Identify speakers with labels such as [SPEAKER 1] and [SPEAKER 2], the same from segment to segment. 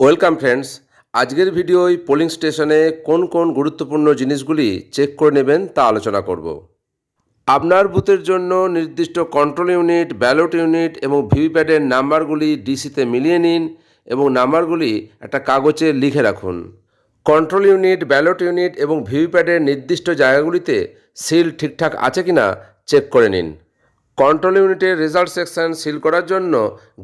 [SPEAKER 1] Welcome friends, আজকের ভিডিওয় polling স্টেশনে কোন কোন গুরুত্বপূর্ণ জিনিসগুলি চেক করে নেবেন তা আলোচনা করব। আপনার বুথের জন্য নির্দিষ্ট কন্ট্রোল ইউনিট, ব্যালট ইউনিট এবং ভিভিপ্যাটের নাম্বারগুলি ডিসিতে মিলিয়ে নিন এবং নাম্বারগুলি একটা কাগজে লিখে রাখুন। কন্ট্রোল ইউনিট, ব্যালট ইউনিট এবং ভিভিপ্যাটের নির্দিষ্ট জায়গাগুলিতে সিল ঠিকঠাক আছে কিনা চেক করে নিন। কন্ট্রোল ইউনিটের রেজাল্ট সেকশন সিল করার জন্য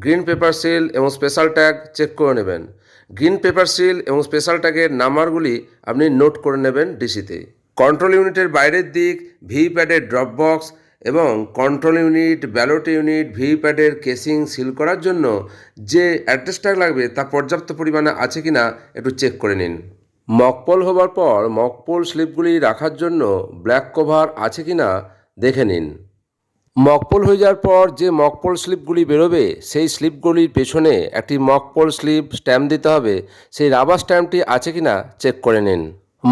[SPEAKER 1] গ্রিন পেপার সিল এবং স্পেশাল ট্যাগ চেক করে নেবেন। গ্রিন পেপার সিল এবং স্পেশাল ট্যাগের নাম্বারগুলি আপনি নোট করে নেবেন ডিসিতে। কন্ট্রোল ইউনিটের বাইরের দিক ভি প্যাডের ড্রপ বক্স এবং control unit, ballot unit V প্যাডের কেসিং সিল করার জন্য যে অ্যাড্রেস ট্যাগ লাগবে তা পর্যাপ্ত পরিমাণে আছে কি না একটু চেক করে নিন। মকপল হবার পর মকপল স্লিপগুলি রাখার জন্য ব্ল্যাক কভার আছে কি না দেখে নিন। মকপল হয়ে যাওয়ার পর যে মকপল স্লিপগুলি বেরোবে, সেই স্লিপগুলির পেছনে একটি মকপল স্লিপ স্ট্যাম্প দিতে হবে। সেই রাবার স্ট্যাম্পটি আছে কিনা চেক করে নিন।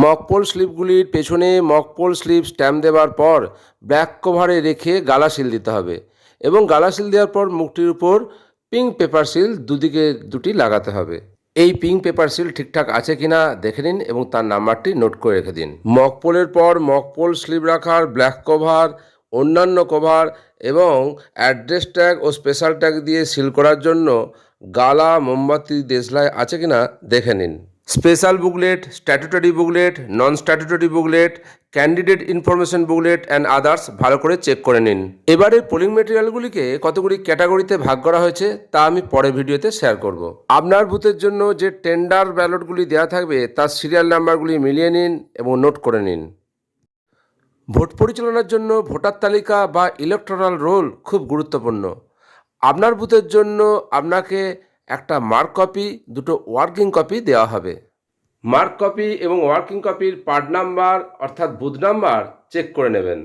[SPEAKER 1] মকপল স্লিপগুলির পেছনে মকপল স্লিপ স্ট্যাম্প দেওয়ার পর ব্ল্যাক কভারে রেখে গালা সিল দিতে হবে এবং গালা সিল দেওয়ার পর মুখটির উপর পিঙ্ক পেপার সিল দুদিকে দুটি লাগাতে হবে। এই পিঙ্ক পেপার সিল ঠিকঠাক আছে কিনা দেখে নিন এবং তার নাম্বারটি নোট করে রেখে দিন। মকপোলের পর মকপোল স্লিপ রাখার ব্ল্যাক কভার অন্যান্য কভার এবং অ্যাড্রেস ট্যাগ ও স্পেশাল ট্যাগ দিয়ে সিল করার জন্য গালা, মোমবাতি, দেশলাই আছে কিনা দেখে নিন। Special booklet, statutory booklet non statutory booklet, candidate information booklet and others ভালো করে চেক করে নিন। এবারে পোলিং মেটেরিয়ালগুলিকে কতগুলি ক্যাটাগরিতে ভাগ করা হয়েছে তা আমি পরের ভিডিওতে শেয়ার করব। আপনার বুথের জন্য যে টেন্ডার ব্যালটগুলি দেওয়া থাকবে তার সিরিয়াল নাম্বারগুলি মিলিয়ে নিন এবং নোট করে নিন। ভোট পরিচালনার জন্য ভোটার তালিকা বা ইলেকট্রাল রোল খুব গুরুত্বপূর্ণ। আপনার বুথের জন্য আপনাকে একটা মার্ক কপি দুটো ওয়ার্কিং কপি দেওয়া হবে। মার্ক কপি এবং ওয়ার্কিং কপির পার্ট নাম্বার অর্থাৎ বুথ নাম্বার চেক করে নেবেন।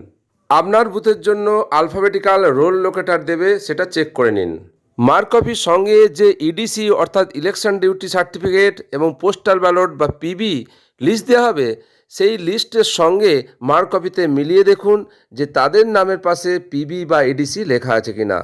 [SPEAKER 1] আপনার বুথের জন্য আলফাবেটিক্যাল রোল লোকেটার দেবে, সেটা চেক করে নিন। মার্ক কপির সঙ্গে যে ইডিসি অর্থাৎ ইলেকশন ডিউটি সার্টিফিকেট এবং পোস্টাল ব্যালট বা পিবি লিস্ট দেওয়া হবে সেই লিস্টের সঙ্গে মার্ক কপিতে মিলিয়ে দেখুন যে তাদের নামের পাশে পিবি বা এডিসি লেখা আছে কিনা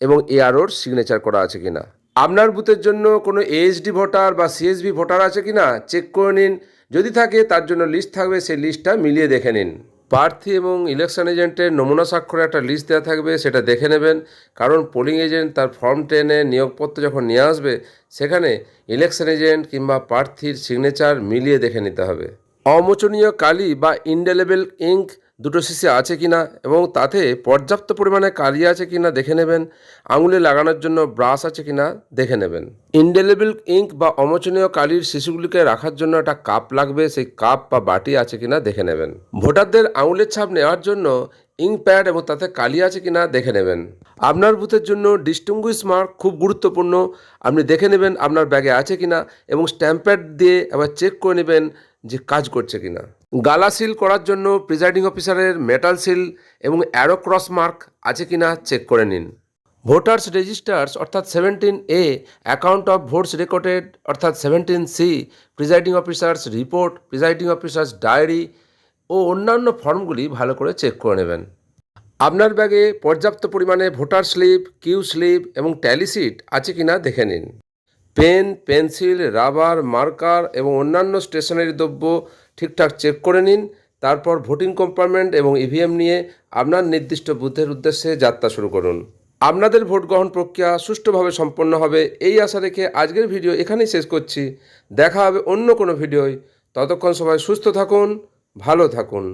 [SPEAKER 1] এবং এআরওর সিগনেচার করা আছে কিনা। আপনার বুথের জন্য কোনো এএসডি ভোটার বা সিএসবি ভোটার আছে কিনা চেক করে নিন। যদি থাকে, তার জন্য লিস্ট থাকবে, সেই লিস্টটা মিলিয়ে দেখে নিন। প্রার্থী এবং ইলেকশন এজেন্টের নমুনা স্বাক্ষরে একটা লিস্ট দেওয়া থাকবে, সেটা দেখে নেবেন। কারণ পোলিং এজেন্ট তার ফর্ম টেনে নিয়োগপত্র যখন নিয়ে আসবে, সেখানে ইলেকশন এজেন্ট কিংবা প্রার্থীর সিগনেচার মিলিয়ে দেখে নিতে হবে। অমোচনীয় কালি বা ইনডেলেবল ইঙ্ক দুটো শিশে আছে কি না এবং তাতে পর্যাপ্ত পরিমাণে কালি আছে কি না দেখে নেবেন, আঙুলে লাগানোর জন্য ব্রাশ আছে কি না দেখে নেবেন। ইনডেলেবল ইঙ্ক বা অমোচনীয় কালির শিশুগুলিকে রাখার জন্য একটা কাপ লাগবে, সেই কাপ বা বাটি আছে কি না দেখে নেবেন। ভোটারদের আঙুলের ছাপ নেওয়ার জন্য ইঙ্ক প্যাড এবং তাতে কালি আছে কি না দেখে নেবেন। আপনার বুথের জন্য ডিস্টিংগুইশ মার্ক খুব গুরুত্বপূর্ণ। আপনি দেখে নেবেন আপনার ব্যাগে আছে কি না এবং স্ট্যাম্প প্যাড দিয়ে আবার চেক করে নেবেন কাজ করছে কিনা। গালা সিল করার জন্য প্রিজাইডিং অফিসারের মেটাল সিল এবং অ্যারো ক্রস মার্ক আছে কিনা চেক করে নিন। ভোটার্স রেজিস্টার্স অর্থাৎ seventeen A account of votes recorded অর্থাৎ seventeen C presiding officer's report presiding officer's diary ও অন্যান্য ফর্মগুলি ভালো করে চেক করে নেবেন। আপনার ব্যাগে পর্যাপ্ত পরিমাণে ভোটার স্লিপ কিউ স্লিপ এবং ট্যালি সিট আছে কিনা দেখে নিন। পেন, পেন্সিল, রাবার, মার্কার এবং অন্যান্য স্টেশনারি দ্রব্য ঠিকঠাক চেক করে নিন। তারপর ভোটিং কম্পার্টমেন্ট এবং ইভিএম নিয়ে আপনার নির্দিষ্ট বুথের উদ্দেশ্যে যাত্রা শুরু করুন। আপনাদের ভোট গ্রহণ প্রক্রিয়া সুষ্ঠুভাবে সম্পন্ন হবে এই আশা রেখে আজকের ভিডিও এখানেই শেষ করছি। দেখা হবে অন্য কোনো ভিডিওয়। ততক্ষণ সবাই সুস্থ থাকুন, ভালো থাকুন।